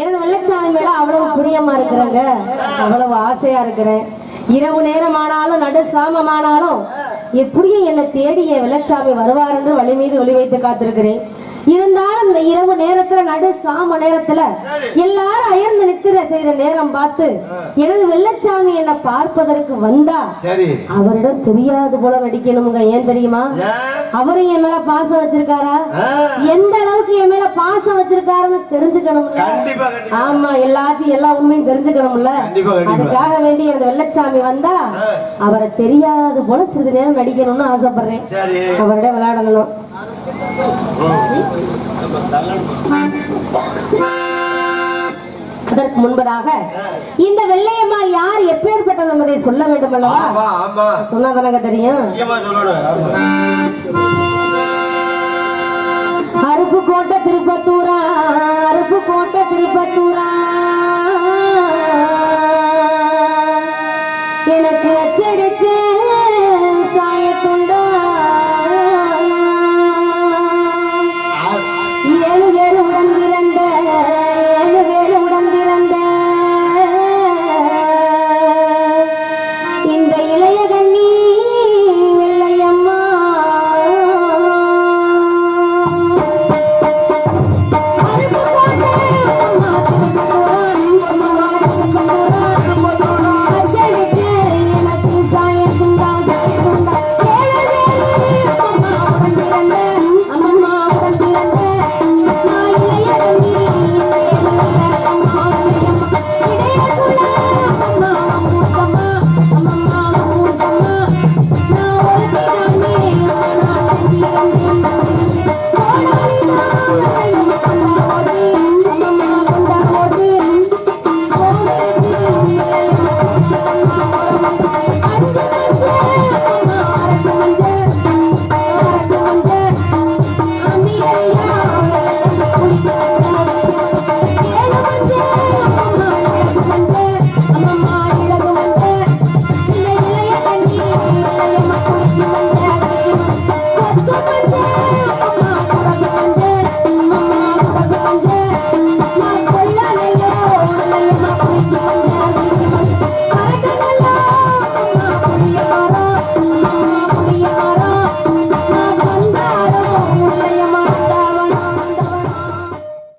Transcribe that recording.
எனது வெள்ளச்சாமி மேல அவ்வளவு பிரியமா இருக்கிறாங்க. அவ்வளவு ஆசையா இருக்கிறேன். இரவு நேரம் ஆனாலும் நடு சாமமானாலும் எப்படியும் என்னை தேடி என் வெள்ளச்சாமி வருவார் என்று வழி மீது ஒளி வைத்து காத்திருக்கிறேன். இருந்தாலும் இந்த இரவு நேரத்துல நடு சாம நேரத்துல எல்லாரும் அயர்ந்து நித்திர செய்யற நேரம் பார்த்து எனது வெள்ளச்சாமி என்னை பார்ப்பதற்கு வந்தா அவரிடம் தெரியாது போல நடிக்கணுங்க ஏன் தெரியுமா? அவரும் என் மேல பாசம் வச்சிருக்காரா? எந்த அளவுக்கு என் மேல பாசம் வச்சிருக்காருன்னு கண்டிப்பா ஆமா எல்லாத்தையும் எல்லா உண்மையும் தெரிஞ்சுக்கணும்ல. அதுக்காக வேண்டி அந்த வெள்ளச்சாமி வந்தா. அவரை தெரியாது போல சிறிது நேரம் நடிக்கணும்னு ஆசைப்படுறேன். அவரிடம் விளையாடணும். அதற்கு முன்பதாக இந்த வெள்ளையம்மாள் யார் எப்பேற்பட்டது என்பதை சொல்ல வேண்டும் அல்லவா? ஆமா ஆமா. சொன்னா தானங்க தெரியும். அருப்பு கோட்டை திருப்பத்தூரா அருப்பு கோட்டை திருப்பத்தூரா. எனக்கு அச்சடிச்ச I'm